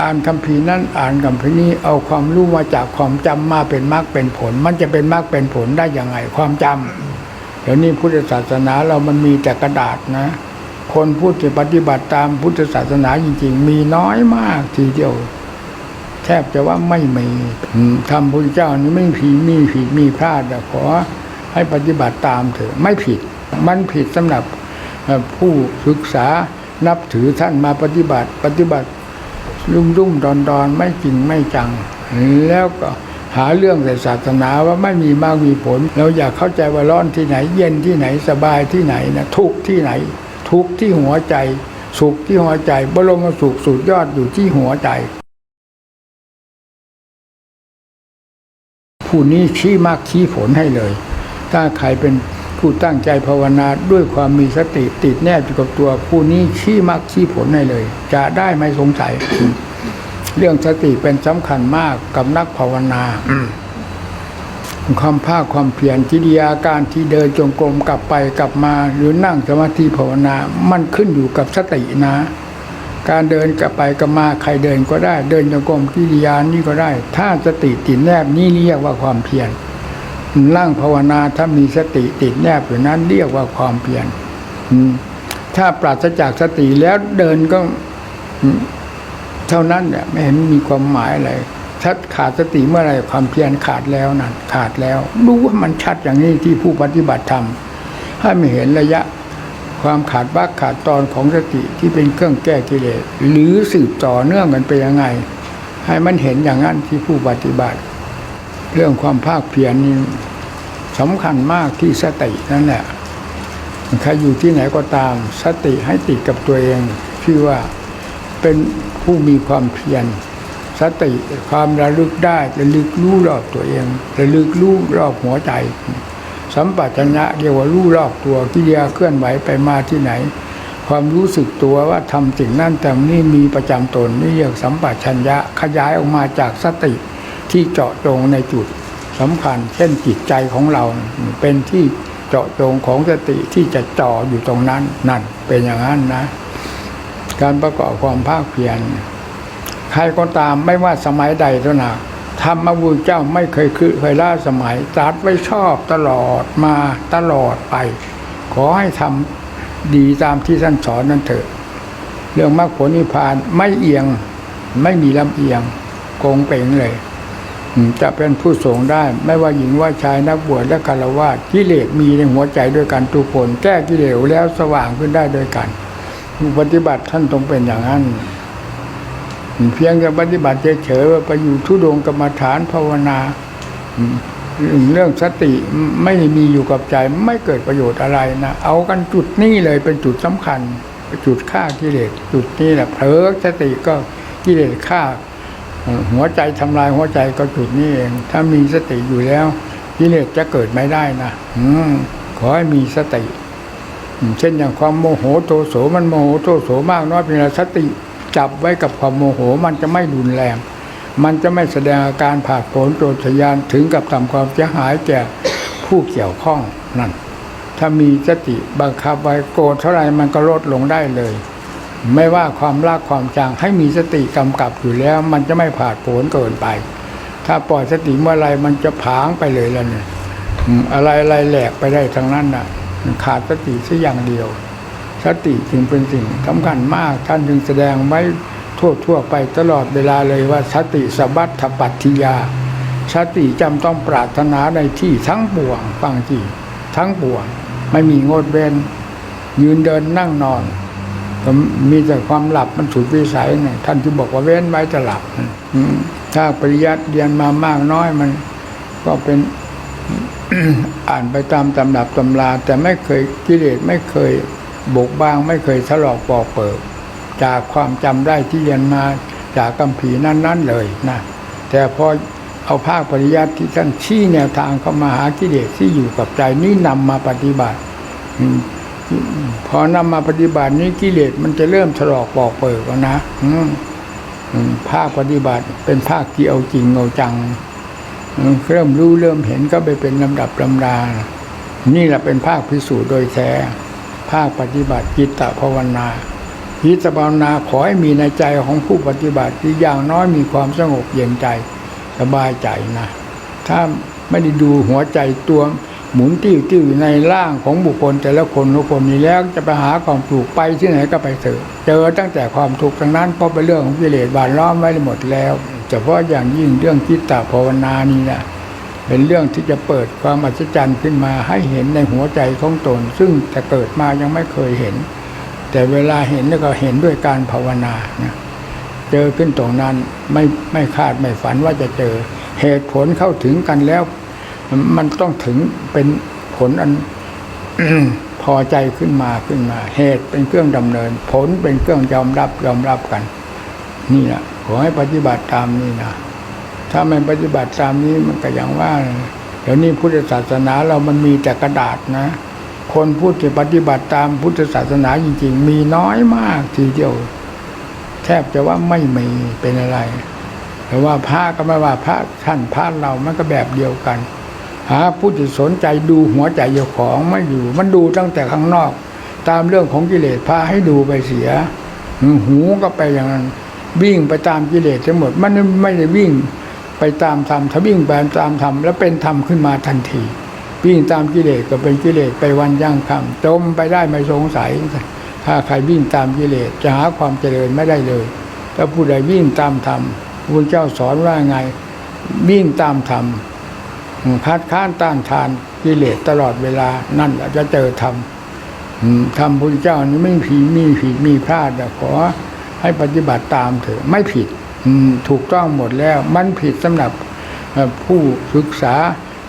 อ่านคำพีนั้นอ่านคำพีนี้เอาความรู้มาจากความจำมาเป็นมรรคเป็นผล มันจะเป็นมรรคเป็นผลได้ยังไงความจำเดี๋ยวนี้พุทธศาสนาเรามันมีแต่กระดาษนะ คนพูดจะปฏิบัติตามพุทธศาสนาจริง ๆ มีน้อยมากทีเดียว แทบจะว่าไม่มีทำพุทธเจ้านี่ไม่ผีมีผิดมีพลาดขอให้ปฏิบัติตามเถอะไม่ผิด มันผิดสำหรับผู้ศึกษานับถือท่านมาปฏิบัติปฏิบัติ รุ่มรุ่มดอนดอนไม่จริงไม่จัง แล้วก็หาเรื่องใส่ศาสนาว่าไม่มีมากมีผล เราอยากเข้าใจว่าร้อนที่ไหน เย็นที่ไหนสบายที่ไหนนะทุกที่ไหน ทุกที่หัวใจ สุขที่หัวใจ บรมสุขสุดยอดอยู่ที่หัวใจ ผู้นี้ชี้มากชี้ผลให้เลย ถ้าใครเป็น ผู้ตั้งใจภาวนาด้วยความมีสติติดแนบอยู่กับตัว ผู้นี้ชี้มากชี้ผลให้เลย จะได้ไม่สงสัย เรื่องสติเป็นสำคัญมากกับนักภาวนาความภาคความเพียรกิริยาการที่เดินจงกรมกลับไปกลับมา หรือนั่งสมาธิภาวนา มันขึ้นอยู่กับสตินะ การเดินกลับไปกลับมาใครเดินก็ได้ เดินจงกรมกิริยานี่ก็ได้ ถ้าสติติดแนบนี่เรียกว่าความเพียร นั่งภาวนาถ้ามีสติติดแนบอยู่นั้นเรียกว่าความเพียรถ้าปราศจากสติแล้วเดินก็เท่านั้นเนี่ยไม่เห็นมีความหมายอะไรถ้าขาดสติเมื่อไรความเพียรขาดแล้วนั่นขาดแล้วดูว่ามันชัดอย่างนี้ที่ผู้ปฏิบัติธรรมให้ไม่เห็นระยะความขาดบักขาดตอนของสติที่เป็นเครื่องแก้กิเลสหรือสืบต่อเนื่องกันไปยังไง ให้มันเห็นอย่างนั้นที่ผู้ปฏิบัติ เรื่องความภาคเพียรนี่สำคัญมากที่สตินั่นแหละใครอยู่ที่ไหนก็ตามสติให้ติดกับตัวเองชื่อว่าเป็นผู้มีความเพียรสติความระลึกได้ระลึกรู้รอบตัวเองระลึกรู้รอบหัวใจ สัมปชัญญะเรียกว่ารู้รอบตัวกิริยาเคลื่อนไหวไปมาที่ไหน ความรู้สึกตัวว่าทำสิ่งนั้นแต่นี่มีประจำตนนี่เรียกสัมปชัญญะขยายออกมาจากสติ ที่เจาะจงในจุดสำคัญ เช่นจิตใจของเราเป็นที่เจาะจงของสติที่จะจ่ออยู่ตรงนั้นนั่นเป็นอย่างนั้นนะ การประกอบความภาคเพียรใครก็ตามไม่ว่าสมัยใดเท่านั้นธรรมบุญเจ้าไม่เคยคือเคยล่าสมัยตรัสไว้ชอบตลอดมาตลอดไป ขอให้ทำดีตามที่ท่านสอนนั่นเถอะ เรื่องมรรคผลนิพพานไม่เอียงไม่มีลำเอียงโกงเป่งเลย จะเป็นผู้สงได้ ไม่ว่าหญิงว่าชายนักบวชและคารวะกิเลสมีในหัวใจด้วยกันทุกคนแก้กิเลสแล้วสว่างขึ้นได้ด้วยกันปฏิบัติท่านต้องเป็นอย่างนั้นเพียงแต่ปฏิบัติเฉยๆไปอยู่ทุดงกรรมฐานภาวนาเรื่องสติไม่มีอยู่กับใจไม่เกิดประโยชน์อะไรนะเอากันจุดนี้เลยเป็นจุดสำคัญ จุดฆ่ากิเลสจุดนี้แหละเผลอสติก็กิเลสฆ่า หัวใจทำลายหัวใจก็จุดนี้เอง ถ้ามีสติอยู่แล้วกิเลสจะเกิดไม่ได้นะอืขอให้มีสติ เช่นอย่างความโมโหโทโสมันโมโหโทโสมากน้อยเพียงไรสติจับไว้กับความโมโหมันจะไม่รุนแรง มันจะไม่แสดงอาการผ่าโผนโจรทยานถึงกับทำความเสียหายแก่ผู้เกี่ยวข้องนั่น ถ้ามีสติบังคับไว้โกรธเท่าไหรมันก็ลดลงได้เลย ไม่ว่าความรักความจางให้มีสติกำกับอยู่แล้ว มันจะไม่ผาดโผนเกินไป ถ้าปล่อยสติเมื่อไรมันจะผางไปเลยแล้วเนี่ยอะไรอะไรแหลกไปได้ทั้งนั้นน่ะ ขาดสติสักอย่างเดียว สติจึงเป็นสิ่งสำคัญมากท่านจึงแสดงไว้ทั่วทั่วไปตลอดเวลาเลยว่าสติสบัตถปัตติยา สติจำต้องปรารถนาในที่ทั้งปวงฟังจีทั้งปวงไม่มีงดเว้นยืนเดินนั่งนอน ก็มีแต่ความหลับมันสุดวิสัยเนี่ยท่านที่บอกว่าเว้นไว้จะหลับถ้าปริยัติเรียนมามากน้อยมัน ก็เป็นอ่านไปตามตำรับตำรา แต่ไม่เคยกิเลสไม่เคยบกบางไม่เคยถลอกปอกเปิดจากความจำได้ที่เรียนมาจากกัมภีร์นั้น ๆ เลยนะแต่พอเอาภาคปริยัติที่ท่านชี้แนวทางเข้ามาหากิเลสที่อยู่กับใจนี่นำมาปฏิบัติ พอนำมาปฏิบัตินี้กิเลสมันจะเริ่มถลอกปอกเปิดแล้วนะอืภาคปฏิบัติเป็นภาคที่เอาจริงเอาจังเริ่มรู้เริ่มเห็นก็ไปเป็นลำดับลำดา นี่แหละเป็นภาคพิสูจน์โดยแท้ ภาคปฏิบัติจิตตภาวนาพิจารณาขอให้มีในใจของผู้ปฏิบัติที่อย่างน้อยมีความสงบเย็นใจสบายใจนะ ถ้าไม่ได้ดูหัวใจตัว หมุนติ้วติ้วอยู่ในร่างของบุคคลแต่ละคนทุกคนนี้แล้วจะไปหาความถูกไปที่ไหนก็ไปเถอะเจอตั้งแต่ความทุกข์ทั้งนั้นเพราะเป็นเรื่องของกิเลสบานล้อมไว้หมดแล้วเฉพาะอย่างยิ่งเรื่องจิตตภาวนานี่นะเป็นเรื่องที่จะเปิดความอัศจรรย์ขึ้นมาให้เห็นในหัวใจของตน ซึ่งแต่เกิดมายังไม่เคยเห็น แต่เวลาเห็นก็เห็นด้วยการภาวนานะเจอขึ้นตรงนั้นไม่ไม่คาดไม่ฝันว่าจะเจอ เหตุผลเข้าถึงกันแล้ว มันต้องถึงเป็นผลอันพอใจขึ้นมาขึ้นมา เหตุเป็นเครื่องดำเนิน ผลเป็นเครื่องยอมรับยอมรับกัน นี่นะขอให้ปฏิบัติตามนี้นะถ้าไม่ปฏิบัติตามนี้มันก็อย่างว่าเดี๋ยวนี้พุทธศาสนาเรามันมีแต่กระดาษนะ คนพูดจะปฏิบัติตามพุทธศาสนาจริง ๆ มีน้อยมากทีเดียว แทบจะว่าไม่มีเป็นอะไร แต่ว่าพระก็ไม่ว่าพระท่านพระเรามันก็แบบเดียวกัน ผู้ที่สนใจดูหัวใจเจ้าของไม่อยู่ มันดูตั้งแต่ข้างนอก ตามเรื่องของกิเลสพาให้ดูไปเสีย หูก็ไปอย่างนั้น วิ่งไปตามกิเลสทั้งหมด มันไม่ได้วิ่งไปตามธรรมถ้าวิ่งไปตามธรรมแล้วเป็นธรรมขึ้นมาทันที วิ่งตามกิเลสก็เป็นกิเลสไปวันย่างคำจมไปได้ไม่สงสัย ถ้าใครวิ่งตามกิเลสจะหาความเจริญไม่ได้เลยถ้าผู้ใดวิ่งตามธรรมพระเจ้าสอนว่าไง วิ่งตามธรรม คัดค้านต้านทานกิเลสตลอดเวลานั่นแหละจะเจอธรรมธรรมพุทธเจ้านี่ไม่ผิดมีผิดมีพลาดแต่ขอให้ปฏิบัติตามเถอะไม่ผิดถูกต้องหมดแล้ว มันผิดสำหรับผู้ศึกษา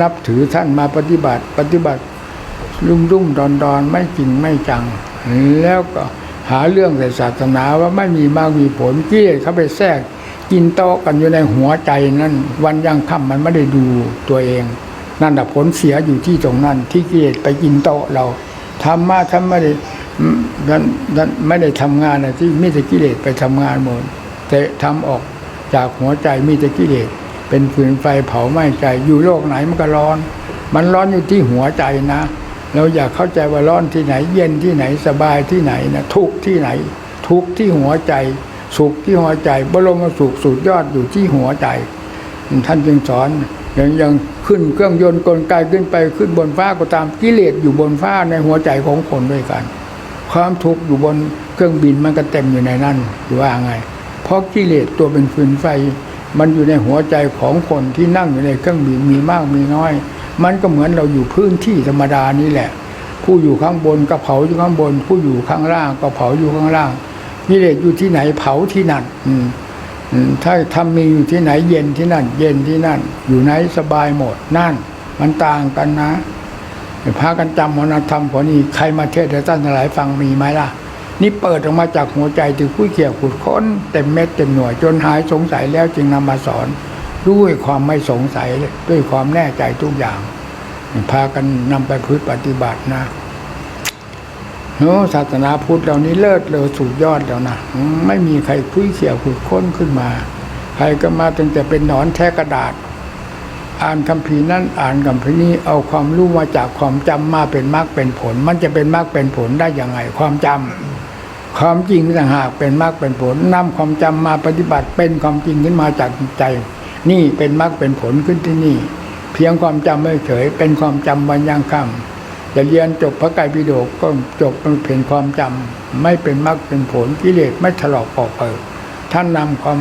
นับถือท่านมาปฏิบัติ ปฏิบัติรุ่มรุ่มดอนดอนไม่จริงไม่จัง แล้วก็หาเรื่องแต่ศาสนาว่าไม่มีมากมีผลกิเลสเขาไปแทรก กินโต๊ะกันอยู่ในหัวใจนั่นวันยังค่ำมันไม่ได้ดูตัวเอง นั่นแหะผลเสียอยู่ที่ตรงนั้น ที่กิเลสไปกินโต๊ะเราทำมาทำไม่ได้นั่นนั่นไม่ได้ทำงานนะที่มิแต่กิเลสไปทำงานหมดแต่ทำออกจากหัวใจมีแต่กิเลสเป็นฟืนไฟเผาไหม้ใจ อยู่โลกไหนมันก็ร้อน มันร้อนอยู่ที่หัวใจนะ เราอยากเข้าใจว่าร้อนที่ไหน เย็นที่ไหนสบายที่ไหนนะทุกที่ไหน ทุกที่หัวใจ สุขที่หัวใจ บรมสุขสุดยอดอยู่ที่หัวใจ ท่านจึงสอนอย่างยังขึ้นเครื่องยนต์กลไกขึ้นไปขึ้นบนฟ้าก็ตามกิเลสอยู่บนฟ้าในหัวใจของคนด้วยกัน ความทุกข์อยู่บนเครื่องบินมันก็เต็มอยู่ในนั้นอยู่ว่าไง เพราะกิเลสตัวเป็นฟืนไฟ มันอยู่ในหัวใจของคนที่นั่งอยู่ในเครื่องบินมีมากมีน้อย มันก็เหมือนเราอยู่พื้นที่ธรรมดานี่แหละ ผู้อยู่ข้างบนก็เผาอยู่ข้างบน ผู้อยู่ข้างล่างก็เผาอยู่ข้างล่าง กิเลสอยู่ที่ไหนเผาที่นั่น อืมถ้าทำมีอยู่ที่ไหนเย็นที่นั่น เย็นที่นั่น อยู่ไหนสบายหมดนั่น มันต่างกันนะพากันจำวันธรรมของนี่ใครมาเทศน์ท่านหลายฟังมีไหมล่ะ นี่เปิดออกมาจากหัวใจที่ผู้เขี่ยวขุดค้นเต็มเม็ดเต็มหน่วย จนหายสงสัยแล้วจึงนำมาสอน ด้วยความไม่สงสัยด้วยความแน่ใจทุกอย่าง พากันนำไปพึ่ปฏิบัตินะ โอ้ศาสนาพุทธเหล่านี้เลิศเลอสุดยอดแล้วนะไม่มีใครคุยเขี่ยวขุดค้นขึ้นมา ใครก็มาตั้งแต่เป็นหนอนแท้กระดาษ อ่านคัมภีร์นั้นอ่านคัมภีร์นี้เอาความรู้มาจากความจำมาเป็นมรรคเป็นผล มันจะเป็นมรรคเป็นผลได้ยังไง ความจำความจริงต่างหากเป็นมรรคเป็นผลนำความจำมาปฏิบัติเป็นความจริงขึ้นมาจากจิตใจ นี่เป็นมรรคเป็นผลขึ้นที่นี่ เพียงความจำไม่เฉยเป็นความจำวันยังค่ำ จะเรียนจบพระไตรปิฎกก็จบมันเป็นความจำไม่เป็นมรรคเป็นผลกิเลสไม่ถลอกปอกเปิดท่านนำความ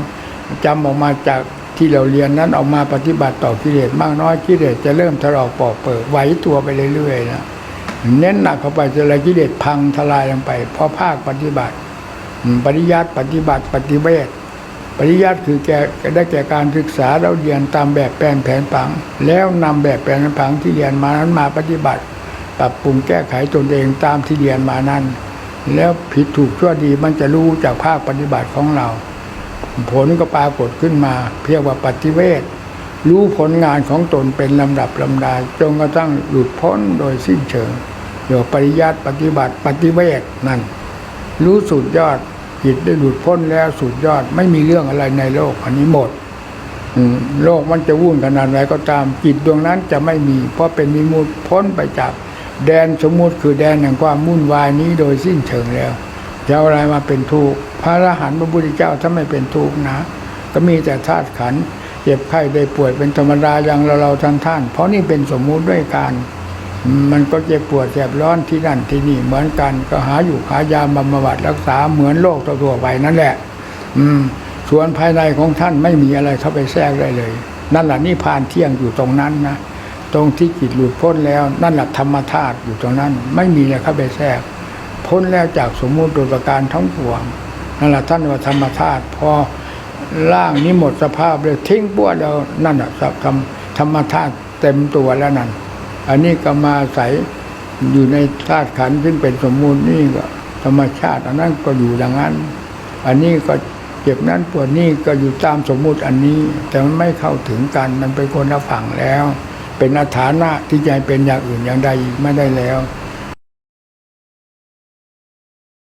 จำออกมาจากที่เราเรียนนั้นออกมาปฏิบัติต่อกิเลสมากน้อยกิเลสจะเริ่มถลอกปอกเปิดไหวตัวไปเรื่อยๆนะเน้นหนักเข้าไปจนอะไรกิเลสพังทลายลงไปเพราะภาคปฏิบัติ ปริยัติปฏิบัติปฏิเวทปริยัติคือแกได้แก่การศึกษาเราเรียนตามแบบแปลนแผนผัง แล้วนำแบบแปลนผังที่เรียนมานั้นมาปฏิบัติ ปรับปรุงแก้ไขตนเองตามที่เรียนมานั้น แล้วผิดถูกชั่วดีมันจะรู้จากภาคปฏิบัติของเรา ผลก็ปรากฏขึ้นมาเพียงว่าปฏิเวทรู้ผลงานของตนเป็นลำดับลำดาจนกระทั่งหลุดพ้นโดยสิ้นเชิงเรียกว่าปริยัติปฏิบัติปฏิเวทนั่น รู้สุดยอดจิตได้หลุดพ้นแล้วสุดยอดไม่มีเรื่องอะไรในโลกอันนี้หมดโลกมันจะวุ่นขนาดไหนก็ตามจิตดวงนั้นจะไม่มี เพราะเป็นมิมุติพ้นไปจาก แดนสมมุติคือแดนแห่งความวุ่นวายนี้โดยสิ้นเชิงแล้วจะเอาอะไรมาเป็นทุกข์พระอรหันต์พระพุทธเจ้าถ้าไม่เป็นทุกข์นะ ก็มีแต่ธาตุขันเจ็บไข้ได้ป่วยเป็นธรรมดาอย่างเราเราท่านท่าน เพราะนี่เป็นสมมุติด้วยกัน มันก็เจ็บปวดแสบร้อนที่นั่นที่นี่เหมือนกันก็หาอยู่หายาบำบัดรักษาเหมือนโรคทั่วไปนั่นแหละ อืมส่วนภายในของท่านไม่มีอะไรเข้าไปแทรกได้เลย นั่นแหละนิพพานเที่ยงอยู่ตรงนั้นนะ ตรงที่จิตหลุดพ้นแล้วนั่นแหละธรรมธาตุอยู่ตรงนั้น ไม่มีอะไรเข้าไปแทรก พ้นแล้วจากสมมุติโดยประการทั้งปวงนั่นแหละท่านว่าธรรมธาตุพอร่างนี้หมดสภาพเลยทิ้งปวดแล้วนั่นแหละธรรมธรรมธาตุเต็มตัวแล้วนั่นอันนี้ก็มาใส่อยู่ในธาตุขันซึ่งเป็นสมมุตินี่ก็ ธรรมชาติ อันนั้นก็อยู่อย่างนั้น อันนี้ก็เจ็บนั้นปวดนี่ก็อยู่ตามสมมุติอันนี้ แต่มันไม่เข้าถึงกันมันเป็นคนละฝั่งแล้ว เป็นอาถานะที่จะเป็นอย่างอื่นอย่างใดไม่ได้แล้ว